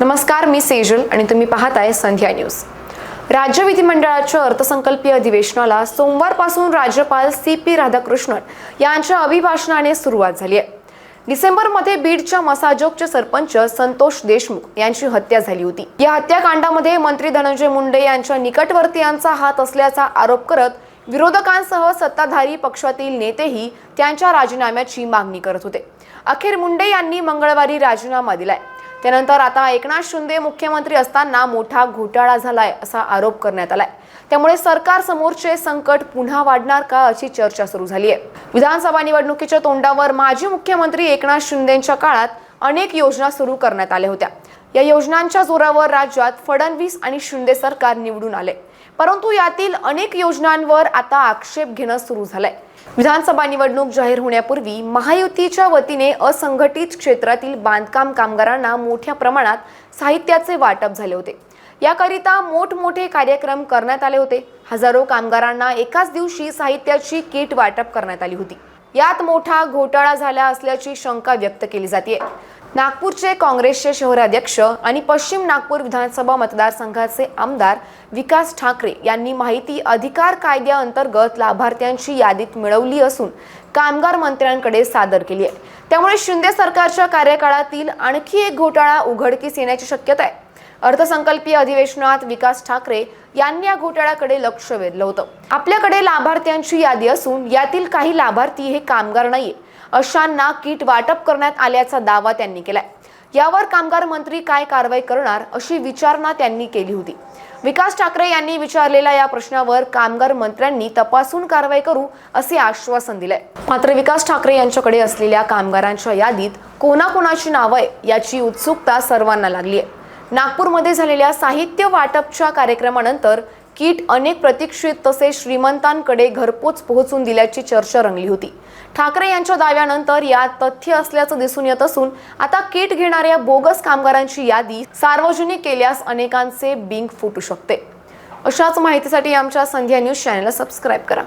नमस्कार मी सेजल आणि तुम्ही पाहत आहे संध्या न्यूज. राज्य विधिमंडळाच्या अर्थसंकल्पीय अधिवेशनाला सोमवारपासून राज्यपाल सी पी राधाकृष्णन यांच्या अभिभाषणाने सुरुवात झाली आहे. डिसेंबरमध्ये बीडच्या मसाजोगचे सरपंच संतोष देशमुख यांची हत्या झाली होती. या हत्याकांडामध्ये मंत्री धनंजय मुंडे यांच्या निकटवर्तीयांचा हात असल्याचा आरोप करत विरोधकांसह सत्ताधारी पक्षातील नेतेही त्यांच्या राजीनाम्याची मागणी करत होते. अखेर मुंडे यांनी मंगळवारी राजीनामा दिलाय. त्यानंतर आता एकनाथ शिंदे मुख्यमंत्री असताना मोठा घोटाळा झालाय असा आरोप करण्यात आलाय. त्यामुळे सरकार समोरचे संकट पुन्हा वाढणार का अशी चर्चा सुरू झाली आहे विधानसभा निवडणुकीच्या तोंडावर माजी मुख्यमंत्री एकनाथ शिंदेच्या काळात अनेक योजना सुरू करण्यात आल्या होत्या. या योजनांच्या जोरावर राज्यात फडणवीस आणि शिंदे सरकार निवडून आले. परंतु यातील अनेक योजनांवर आता आक्षेप घेणं सुरू झालंय. विधानसभा निवडणूक जाहीर होण्यापूर्वी महायुतीच्या वतीने असंघटित क्षेत्रातील बांधकाम कामगारांना मोठ्या प्रमाणात साहित्याचे वाटप झाले होते. याकरिता मोठमोठे कार्यक्रम करण्यात आले होते. हजारो कामगारांना एकाच दिवशी साहित्याची किट वाटप करण्यात आली होती. यात मोठा घोटाळा झाला असल्याची शंका व्यक्त केली जाते नागपूरचे काँग्रेसचे शहराध्यक्ष आणि पश्चिम नागपूर विधानसभा मतदारसंघाचे आमदार विकास ठाकरे यांनी माहिती अधिकार कायद्याअंतर्गत लाभार्थ्यांची यादीत मिळवली असून कामगार मंत्र्यांकडे सादर केली आहे. त्यामुळे शिंदे सरकारच्या कार्यकाळातील आणखी एक घोटाळा उघडकीस येण्याची शक्यता आहे. अर्थसंकल्पीय अधिवेशनात विकास ठाकरे यांनी या घोटाळ्याकडे लक्ष वेधलं होतं. आपल्याकडे लाभार्थ्यांची यादी असून यातील काही लाभार्थी हे कामगार नाहीये. अशांना किट वाटप करण्यात आल्याचा दावा त्यांनी केलाय. यावर कामगार मंत्री काय कारवाई करणार अशी विचारणा त्यांनी केली होती. विकास ठाकरे यांनी विचारलेल्या या प्रश्नावर कामगार मंत्र्यांनी तपासून कारवाई करू असे आश्वासन दिलंय. मात्र विकास ठाकरे यांच्याकडे असलेल्या कामगारांच्या यादीत कोणाकोणाची नावं आहे याची उत्सुकता सर्वांना लागली आहे नागपूरमध्ये झालेल्या साहित्य वाटपच्या कार्यक्रमानंतर किट अनेक प्रतीक्षित तसेच श्रीमंतांकडे घरपोच पोहोचून दिल्याची चर्चा रंगली होती. ठाकरे यांच्या दाव्यानंतर यात तथ्य असल्याचं दिसून येत असून आता किट घेणाऱ्या बोगस कामगारांची यादी सार्वजनिक केल्यास अनेकांचे बिंग फुटू शकते. अशाच माहितीसाठी आमच्या संध्या न्यूज चॅनलला सबस्क्राईब करा.